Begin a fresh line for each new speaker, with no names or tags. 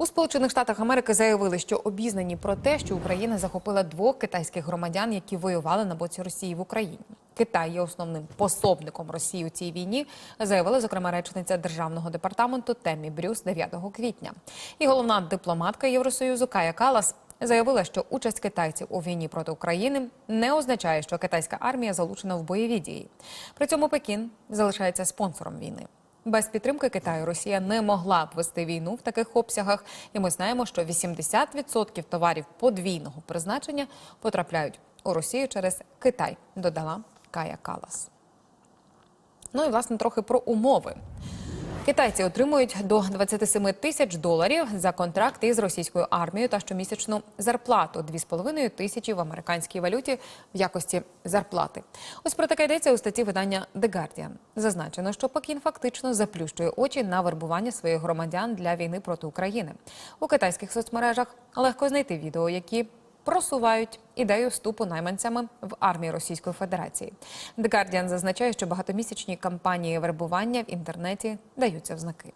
У Сполучених Штатах Америки заявили, що обізнані про те, що Україна захопила двох китайських громадян, які воювали на боці Росії в Україні. Китай є основним пособником Росії у цій війні, заявила зокрема речниця державного департаменту Темі Брюс 9 квітня. І головна дипломатка Євросоюзу Кая Калас заявила, що участь китайців у війні проти України не означає, що китайська армія залучена в бойові дії. При цьому Пекін залишається спонсором війни. Без підтримки Китаю Росія не могла б вести війну в таких обсягах, і ми знаємо, що 80% товарів подвійного призначення потрапляють у Росію через Китай, додала Кая Калас. Ну і власне трохи про умови. Китайці отримують до 27 тисяч доларів за контракт із російською армією та щомісячну зарплату 2,5 тисячі в американській валюті в якості зарплати. Ось про таке йдеться у статті видання The Guardian. Зазначено, що Пекін фактично заплющує очі на вербування своїх громадян для війни проти України. У китайських соцмережах легко знайти відео, які просувають ідею вступу найманцями в армію Російської Федерації. The Guardian зазначає, що багатомісячні кампанії вербування в інтернеті даються в знаки.